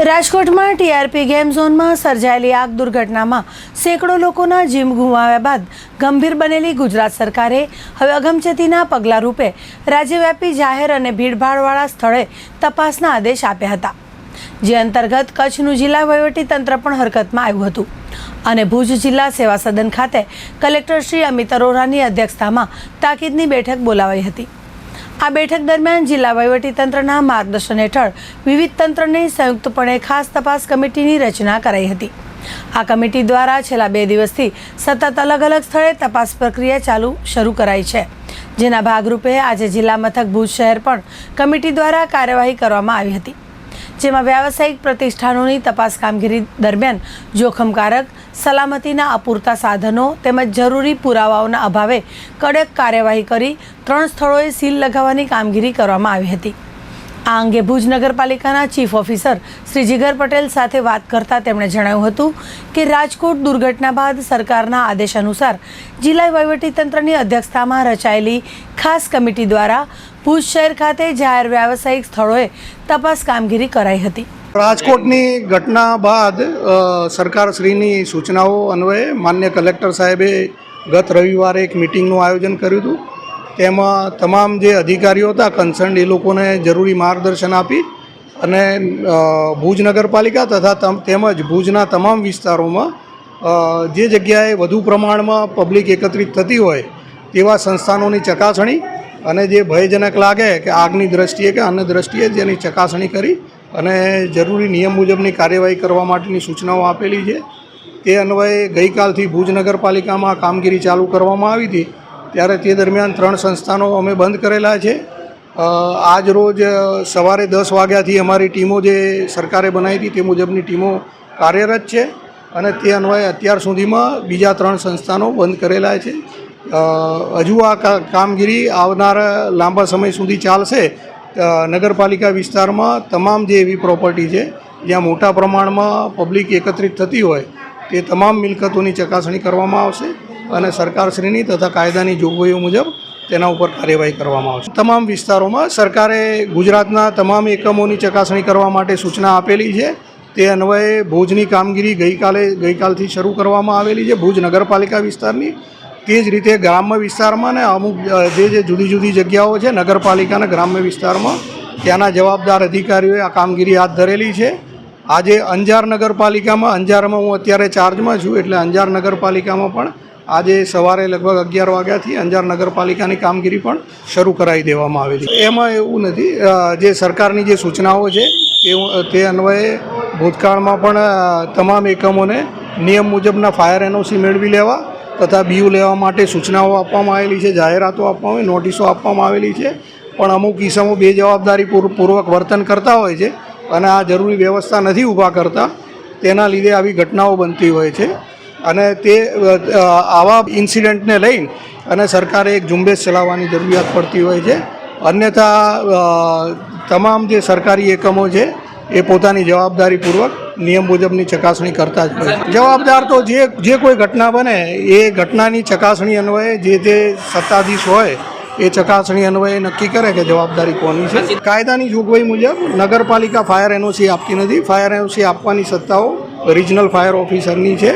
રાજકોટમાં TRP game ઝોનમાં સર્જાયેલી આગ દુર્ઘટનામાં સેંકડો લોકોના જીમ ગુમાવ્યા બાદ ગંભીર બનેલી ગુજરાત સરકારે હવે અગમચેતીના પગલાં રૂપે રાજ્યવ્યાપી જાહેર અને ભીડભાડવાળા સ્થળે તપાસના આદેશ આપ્યા હતા. જે અંતર્ગત કચ્છનું જિલ્લા તંત્ર પણ હરકતમાં આવ્યું હતું અને ભુજ જિલ્લા સેવા સદન ખાતે કલેક્ટર શ્રી અમિત અરોરાની અધ્યક્ષતામાં તાકીદની બેઠક બોલાવાઈ હતી. આ બેઠક દરમિયાન જિલ્લા વહીવટીતંત્રના માર્ગદર્શન હેઠળ વિવિધ તંત્રની સંયુક્તપણે ખાસ તપાસ કમિટીની રચના કરાઈ હતી. આ કમિટી દ્વારા છેલ્લા બે દિવસથી સતત અલગ અલગ સ્થળે તપાસ પ્રક્રિયા ચાલુ શરૂ કરાઈ છે. જેના ભાગરૂપે આજે જિલ્લા મથક ભુજ શહેર પણ કમિટી દ્વારા કાર્યવાહી કરવામાં આવી હતી. જેમાં વ્યાવસાયિક પ્રતિષ્ઠાનોની તપાસ કામગીરી દરમિયાન જોખમકારક સલામતીના અપૂરતા સાધનો તેમજ જરૂરી પુરાવાઓના અભાવે કડક કાર્યવાહી કરી ત્રણ સ્થળોએ સીલ લગાવવાની કામગીરી કરવામાં આવી હતી. આ અંગે ભુજ નગરપાલિકાના ચીફ ઓફિસર શ્રી જીગર પટેલ સાથે વાત કરતા તેમણે જણાવ્યું હતું કે રાજકોટ દુર્ઘટના બાદ સરકારના આદેશ અનુસાર જિલ્લા વહીવટીતંત્રની અધ્યક્ષતામાં રચાયેલી ખાસ કમિટી દ્વારા ભુજ શહેર ખાતે જાહેર વ્યાવસાયિક સ્થળોએ તપાસ કામગીરી કરાઈ હતી. રાજકોટની ઘટના બાદ સરકારશ્રીની સૂચનાઓ અન્વયે માન્ય કલેક્ટર સાહેબે ગત રવિવારે એક મિટિંગનું આયોજન કર્યું હતું. તેમાં તમામ જે અધિકારીઓ હતા કન્સર્ન એ લોકોને જરૂરી માર્ગદર્શન આપી અને ભુજ નગરપાલિકા તથા તમ- તેમજ ભુજના તમામ વિસ્તારોમાં જે જગ્યાએ વધુ પ્રમાણમાં પબ્લિક એકત્રિત થતી હોય તેવા સંસ્થાનોની ચકાસણી અને જે ભયજનક લાગે કે આગની દ્રષ્ટિએ કે અન્ય દ્રષ્ટિએ જેની ચકાસણી કરી અને જરૂરી નિયમ મુજબની કાર્યવાહી કરવા માટેની સૂચનાઓ આપેલી છે. તે અન્વયે ગઈકાલથી ભુજ નગરપાલિકામાં કામગીરી ચાલુ કરવામાં આવી હતી. ત્યારે તે દરમિયાન ત્રણ સંસ્થાનો અમે બંધ કરેલા છે. આજ રોજ સવારે દસ વાગ્યાથી અમારી ટીમો જે સરકારે બનાવી હતી તે મુજબની ટીમો કાર્યરત છે. અને તે અન્વયે અત્યાર સુધીમાં બીજા ત્રણ સંસ્થાનો બંધ કરેલા છે. હજુ આ કામગીરી આવનારા લાંબા સમય સુધી ચાલશે. નગરપાલિકા વિસ્તારમાં તમામ જે એવી પ્રોપર્ટી છે, જ્યાં મોટા પ્રમાણમાં પબ્લિક એકત્રિત થતી હોય, તે તમામ મિલકતોની ચકાસણી કરવામાં આવશે અને સરકારશ્રીની તથા કાયદાની જોગવાઈઓ મુજબ તેના ઉપર કાર્યવાહી કરવામાં આવશે. તમામ વિસ્તારોમાં સરકારે ગુજરાતના તમામ એકમોની ચકાસણી કરવા માટે સૂચના આપેલી છે. તે અન્વયે ભુજની કામગીરી ગઈકાલે, ગઈકાલથી શરૂ કરવામાં આવેલી છે. ભુજ નગરપાલિકા વિસ્તારની તે જ રીતે ગ્રામ્ય વિસ્તારમાં ને અમુક જે જે જુદી જુદી જગ્યાઓ છે નગરપાલિકાના ગ્રામ્ય વિસ્તારમાં, ત્યાંના જવાબદાર અધિકારીઓએ આ કામગીરી હાથ ધરેલી છે આજે અંજાર નગરપાલિકામાં, અંજારમાં હું અત્યારે ચાર્જમાં છું, એટલે અંજાર નગરપાલિકામાં પણ આજે સવારે લગભગ અગિયાર વાગ્યાથી અંજાર નગરપાલિકાની કામગીરી પણ શરૂ કરાવી દેવામાં આવેલી. એમાં એવું નથી જે સરકારની જે સૂચનાઓ છે, તે તે અન્વયે ભૂતકાળમાં પણ તમામ એકમોને નિયમ મુજબના ફાયર એનઓસી મેળવી લેવા તથા બીયુ લેવા માટે સૂચનાઓ આપવામાં આવેલી છે, જાહેરાતો આપવામાં આવી નોટિસો આપવામાં આવેલી છે. પણ અમુક કિસ્સામાં બે જવાબદારી પૂર- પૂર્વક વર્તન કરતા હોય છે અને આ જરૂરી વ્યવસ્થા નથી ઊભા કરતા. તેના લીધે આવી ઘટનાઓ બનતી હોય છે. અને તે આવા ઇન્સિડન્ટને લઈને અને સરકારે એક ઝુંબેશ ચલાવવાની જરૂરિયાત પડતી હોય છે. અન્યથા તમામ જે સરકારી એકમો છે, એ પોતાની જવાબદારીપૂર્વક નિયમ મુજબની ચકાસણી કરતા જ હોય. જવાબદાર તો જે જે કોઈ ઘટના બને, એ ઘટનાની ચકાસણી અન્વયે જે તે સત્તાધીશ હોય, એ ચકાસણી અન્વયે નક્કી કરે કે જવાબદારી કોની છે. કાયદાની જોગવાઈ મુજબ નગરપાલિકા ફાયર એનઓસી આપતી નથી. ફાયર એનઓસી આપવાની સત્તાઓ રિજનલ ફાયર ઓફિસરની છે.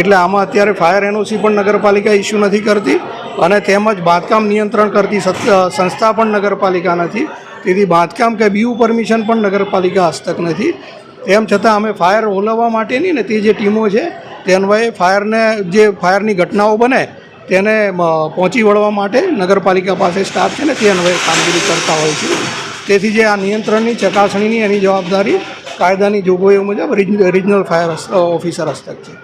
એટલે આમાં અત્યારે ફાયર એનઓસી પણ નગરપાલિકા ઇસ્યુ નથી કરતી અને તેમજ બાંધકામ નિયંત્રણ કરતી સંસ્થા પણ નગરપાલિકા નથી. તેથી બાંધકામ કે બીયુ પરમિશન પણ નગરપાલિકા હસ્તક નથી. તેમ છતાં અમે ફાયર ઓલવવા માટેની ને, તે જે ટીમો છે, તે અન્વયે ફાયરને, જે ફાયરની ઘટનાઓ બને, તેને પહોંચી વળવા માટે નગરપાલિકા પાસે સ્ટાફ છે ને, તે અન્વયે કામગીરી કરતા હોય છે. તેથી જે આ નિયંત્રણની, ચકાસણીની એની જવાબદારી કાયદાની જોગવાઈઓ મુજબ રિજનલ ફાયર ઓફિસર હસ્તક છે.